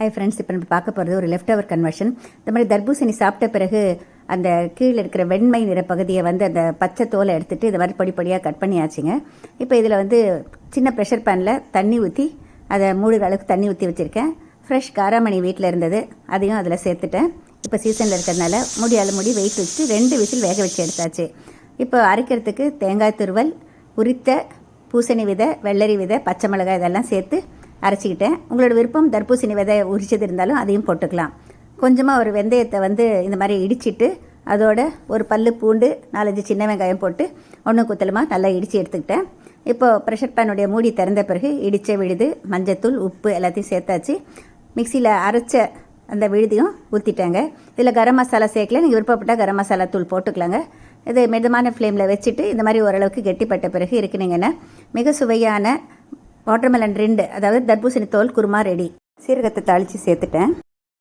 Hi friends இப்போ நம்ம பார்க்க போகிறது ஒரு லெஃப்ட் ஓவர் கன்வர்ஷன் இந்த மாதிரி தர்பூசணி சாப்பிட்ட பிறகு அந்த கீழே இருக்கிற வெண்மை நிற பகுதியை வந்து அந்த பச்சை தோலை எடுத்துட்டு இந்த மாதிரி படிப்படியாக கட் பண்ணியாச்சுங்க. இப்போ இதில் வந்து சின்ன ப்ரெஷர் பேனில் தண்ணி ஊற்றி அதை மூடுகிற அளவுக்கு தண்ணி ஊற்றி வச்சுருக்கேன். ஃப்ரெஷ் காராமணி வீட்டில் இருந்தது அதையும் அதில் சேர்த்துட்டேன். இப்போ சீசனில் இருக்கிறதுனால முடியாத முடி வெயிட் வச்சு ரெண்டு விசில் வேக வச்சு எடுத்தாச்சு. இப்போ அரைக்கிறதுக்கு தேங்காய் துருவல் உரித்த பூசணி விதை வெள்ளரி விதை பச்சை மிளகாய் இதெல்லாம் சேர்த்து அரைச்சிக்கிட்டேன். உங்களோட விருப்பம் தர்பூசணி விதை உரிச்சது இருந்தாலும் அதையும் போட்டுக்கலாம். கொஞ்சமாக ஒரு வெந்தயத்தை வந்து இந்த மாதிரி இடிச்சிட்டு அதோட ஒரு பல்லு பூண்டு நாலஞ்சு சின்ன வெங்காயம் போட்டு ஒன்று குத்தலமாக நல்லா இடித்து எடுத்துக்கிட்டேன். இப்போது ப்ரெஷர் பேனுடைய மூடி திறந்த பிறகு இடித்த விழுது மஞ்சத்தூள் உப்பு எல்லாத்தையும் சேர்த்தாச்சு. மிக்சியில் அரைச்ச அந்த விழுதியும் ஊற்றிட்டேங்க இதில் கரம் மசாலா சேர்க்கல. நீங்கள் விருப்பப்பட்டால் கரம் மசாலா தூள் போட்டுக்கலாங்க. இது மிதமான ஃப்ளேமில் வச்சுட்டு இந்த மாதிரி ஓரளவுக்கு கெட்டிப்பட்ட பிறகு இருக்குனீங்கன்னா மிக சுவையான வாட்டர்மெலன் ரெண்டு அதாவது தர்பூசணி தோல் குருமா ரெடி. சீரகத்தை தாளித்து சேர்த்துட்டேன்.